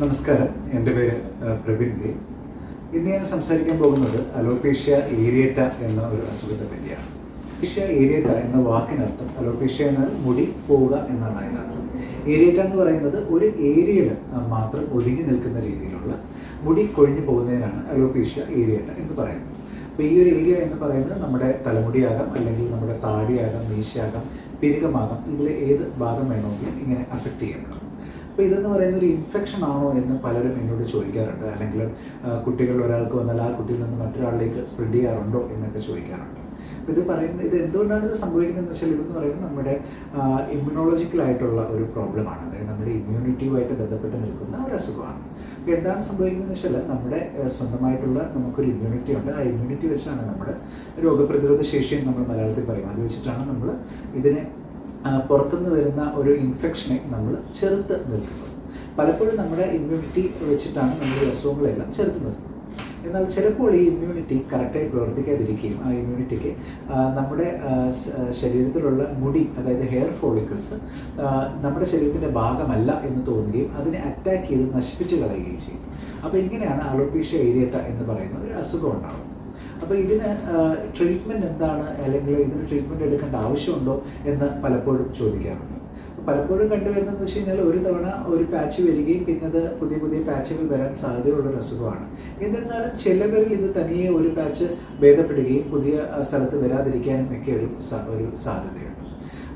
നമസ്കാരം. എന്റെ പേര് പ്രവീൺ ദേ. ഇന്ന് ഞാൻ സംസാരിക്കാൻ പോകുന്നത് അലോപേഷ്യ ഏരിയേറ്റ എന്ന ഒരു അസുഖത്തെ പറ്റിയാണ്. അലോപേഷ്യ ഏരിയേറ്റ എന്ന വാക്കിനർത്ഥം അലോപേഷ്യ എന്നാൽ മുടി പോവുക എന്നാണ് അതിനർത്ഥം. ഏരിയേറ്റ എന്ന് പറയുന്നത് ഒരു ഏരിയയിൽ മാത്രം ഒതുങ്ങി നിൽക്കുന്ന രീതിയിലുള്ള മുടി കൊഴിഞ്ഞു പോകുന്നതിനാണ് അലോപേഷ്യ ഏരിയേറ്റ എന്ന് പറയുന്നത്. അപ്പോൾ ഈ ഒരു ഏരിയ എന്ന് പറയുന്നത് നമ്മുടെ തലമുടിയാകാം അല്ലെങ്കിൽ നമ്മുടെ താടിയാകാം മീശയാകാം പിരികമാകാം ഇതിലെ ഏത് ഭാഗം വേണമെങ്കിലും ഇങ്ങനെ അഫക്റ്റ് ചെയ്യപ്പെടാം. അപ്പോൾ ഇതെന്ന് പറയുന്ന ഒരു ഇൻഫെക്ഷൻ ആണോ എന്ന് പലരും എന്നോട് ചോദിക്കാറുണ്ട്. അല്ലെങ്കിൽ കുട്ടികൾ ഒരാൾക്ക് വന്നാൽ ആ കുട്ടിയിൽ നിന്ന് മറ്റൊരാളിലേക്ക് സ്പ്രെഡ് ചെയ്യാറുണ്ടോ എന്നൊക്കെ ചോദിക്കാറുണ്ട്. ഇത് പറയുന്നത് ഇത് എന്തുകൊണ്ടാണ് ഇത് സംഭവിക്കുന്നതെന്ന് വെച്ചാൽ ഇതെന്ന് പറയുന്നത് നമ്മുടെ ഇമ്മ്യൂണോളജിക്കൽ ആയിട്ടുള്ള ഒരു പ്രോബ്ലമാണ് അതായത് നമ്മുടെ ഇമ്മ്യൂണിറ്റിയുമായിട്ട് ബന്ധപ്പെട്ട് നിൽക്കുന്ന ഒരു അസുഖമാണ്. അപ്പോൾ എന്താണ് സംഭവിക്കുന്നതെന്ന് വെച്ചാൽ നമ്മുടെ സ്വന്തമായിട്ടുള്ള നമുക്കൊരു ഇമ്മ്യൂണിറ്റി ഉണ്ട്. ആ ഇമ്മ്യൂണിറ്റി വെച്ചാണ് നമ്മുടെ രോഗപ്രതിരോധ ശേഷി എന്ന് നമ്മൾ മലയാളത്തിൽ പറയും. അത് വെച്ചിട്ടാണ് നമ്മൾ ഇതിനെ പുറത്തുനിന്ന് വരുന്ന ഒരു ഇൻഫെക്ഷനെ നമ്മൾ ചെറുത്ത് നിൽക്കുന്നത് പലപ്പോഴും നമ്മുടെ ഇമ്മ്യൂണിറ്റി വെച്ചിട്ടാണ് നമ്മൾ ഈ അസുഖങ്ങളെല്ലാം ചെറുത്ത് നിർത്തുന്നത്. എന്നാൽ ചിലപ്പോൾ ഈ ഇമ്മ്യൂണിറ്റി കറക്റ്റായി പ്രവർത്തിക്കാതിരിക്കുകയും ആ ഇമ്മ്യൂണിറ്റിക്ക് നമ്മുടെ ശരീരത്തിലുള്ള മുടി അതായത് ഹെയർ ഫോളിക്കിൾസ് നമ്മുടെ ശരീരത്തിന്റെ ഭാഗമല്ല എന്ന് തോന്നുകയും അതിനെ അറ്റാക്ക് ചെയ്ത് നശിപ്പിച്ച് കളയുകയും ചെയ്യും. അപ്പോൾ ഇങ്ങനെയാണ് അലോപീഷ്യ ഏരിയറ്റ എന്ന് പറയുന്ന ഒരു അസുഖം ഉണ്ടാകുന്നത് അപ്പോൾ ഇതിന് ട്രീറ്റ്മെന്റ് എന്താണ്? അല്ലെങ്കിൽ ഇതിന് ട്രീറ്റ്മെന്റ് എടുക്കേണ്ട ആവശ്യമുണ്ടോ എന്ന് പലപ്പോഴും ചോദിക്കാറുണ്ട്. പലപ്പോഴും കണ്ടുവരുന്നതെന്ന് വെച്ച് കഴിഞ്ഞാൽ ഒരു തവണ ഒരു പാച്ച് വരികയും പിന്നത് പുതിയ പുതിയ പാച്ചുകൾ വരാൻ സാധ്യതയുള്ള ഒരു അസുഖമാണ്. എന്നിരുന്നാലും ചിലവരിൽ ഇത് തനിയെ ഒരു പാച്ച് ഭേദപ്പെടുകയും പുതിയ സ്ഥലത്ത് വരാതിരിക്കാനും ഒക്കെ ഒരു ഒരു സാധ്യതയുണ്ട്.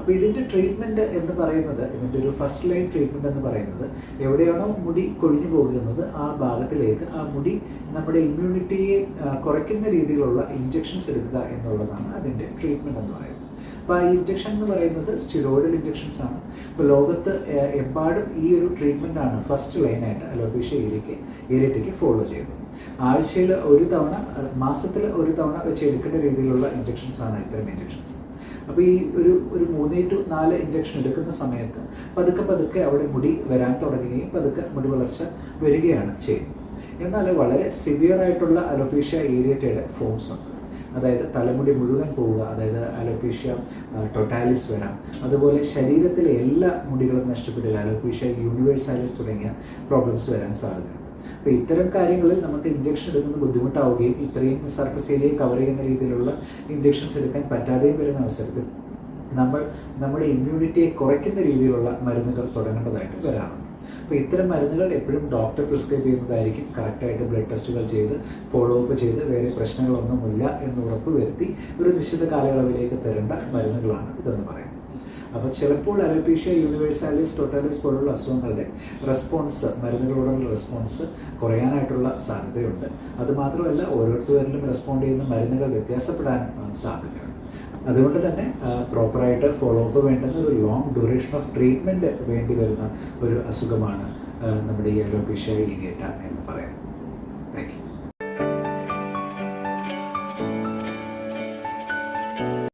അപ്പോൾ ഇതിന്റെ ട്രീറ്റ്മെന്റ് എന്ന് പറയുന്നത് ഇതിന്റെ ഒരു ഫസ്റ്റ് ലൈൻ ട്രീറ്റ്മെന്റ് എന്ന് പറയുന്നത് എവിടെയാണോ മുടി കൊഴിഞ്ഞു പോകുന്നത് ആ ഭാഗത്തിലേക്ക് ആ മുടി നമ്മുടെ ഇമ്മ്യൂണിറ്റിയെ കുറയ്ക്കുന്ന രീതിയിലുള്ള ഇഞ്ചെക്ഷൻസ് എടുക്കുക എന്നുള്ളതാണ് അതിന്റെ ട്രീറ്റ്മെന്റ് എന്ന് പറയുന്നത്. അപ്പോൾ ആ ഇഞ്ചെക്ഷൻ എന്ന് പറയുന്നത് സ്റ്റിറോയിഡൽ ഇഞ്ചെക്ഷൻസ് ആണ്. ഇപ്പോൾ ലോകത്ത് എമ്പാടും ഈ ഒരു ട്രീറ്റ്മെന്റ് ആണ് ഫസ്റ്റ് ലൈനായിട്ട് അലോപേഷ്യ ഏരിയയ്ക്ക് ഏരിയറ്റയ്ക്ക് ഫോളോ ചെയ്യുന്നത്. ആഴ്ചയിൽ ഒരു തവണ മാസത്തിൽ ഒരു തവണ വെച്ച് എടുക്കേണ്ട രീതിയിലുള്ള ഇഞ്ചെക്ഷൻസ് ആണ് ഇത്തരം ഇഞ്ചെക്ഷൻസ് അപ്പോൾ ഈ ഒരു ഒരു മൂന്ന് ടു നാല് ഇഞ്ചക്ഷൻ എടുക്കുന്ന സമയത്ത് പതുക്കെ പതുക്കെ അവിടെ മുടി വരാൻ തുടങ്ങുകയും പതുക്കെ മുടി വളർച്ച വരികയാണ് ചെയ്യുന്നത്. എന്നാൽ വളരെ സിവിയർ ആയിട്ടുള്ള അലോപേഷ്യ ഏരിയറ്റയുടെ ഫോംസ് ഉണ്ട്. അതായത് തലമുടി മുഴുവൻ പോവുക അതായത് അലോപേഷ്യ ടൊട്ടാലിസ് വരാം. അതുപോലെ ശരീരത്തിലെ എല്ലാ മുടികളും നഷ്ടപ്പെടില്ല അലോപേഷ്യ യൂണിവേഴ്സാലിസ് തുടങ്ങിയ പ്രോബ്ലംസ് വരാൻ സാധ്യതയുണ്ട്. അപ്പോൾ ഇത്തരം കാര്യങ്ങളിൽ നമുക്ക് ഇഞ്ചക്ഷൻ എടുക്കുന്ന ബുദ്ധിമുട്ടാവുകയും ഇത്രയും സർഫസ് ഏരിയ കവർ ചെയ്യുന്ന രീതിയിലുള്ള ഇഞ്ചക്ഷൻസ് എടുക്കാൻ പറ്റാതെയും വരുന്ന അവസരത്തിൽ നമ്മൾ നമ്മുടെ ഇമ്മ്യൂണിറ്റിയെ കുറയ്ക്കുന്ന രീതിയിലുള്ള മരുന്നുകൾ തുടങ്ങേണ്ടതായിട്ട് വരാറുണ്ട്. അപ്പോൾ ഇത്തരം മരുന്നുകൾ എപ്പോഴും ഡോക്ടർ പ്രിസ്ക്രൈബ് ചെയ്യുന്നതായിരിക്കും. കറക്റ്റായിട്ട് ബ്ലഡ് ടെസ്റ്റുകൾ ചെയ്ത് ഫോളോ അപ്പ് ചെയ്ത് വേറെ പ്രശ്നങ്ങളൊന്നുമില്ല എന്ന് ഉറപ്പ് വരുത്തി ഒരു നിശ്ചിത കാലയളവിലേക്ക് തരേണ്ട മരുന്നുകളാണ് ഇതെന്ന് പറയുന്നത്. അപ്പോൾ ചിലപ്പോൾ അലോപീഷ്യ യൂണിവേഴ്സാലിസ് ടോട്ടാലിസ് പോലുള്ള അസുഖങ്ങളുടെ റെസ്പോൺസ് മരുന്നുകളോടുള്ള റെസ്പോൺസ് കുറയാനായിട്ടുള്ള സാധ്യതയുണ്ട്. അതുമാത്രമല്ല ഓരോരുത്തരിലും റെസ്പോണ്ട് ചെയ്യുന്ന മരുന്നുകൾ വ്യത്യാസപ്പെടാൻ ആ, സാധ്യതയുണ്ട്. അതുകൊണ്ട് തന്നെ പ്രോപ്പറായിട്ട് ഫോളോ അപ്പ് വേണ്ടുന്ന ഒരു ലോങ് ഡ്യൂറേഷൻ ഓഫ് ട്രീറ്റ്മെന്റ് വേണ്ടി വരുന്ന ഒരു അസുഖമാണ് നമ്മുടെ ഈ അലോപീഷ്യ ഏരിയറ്റ എന്ന് പറയുന്നത്.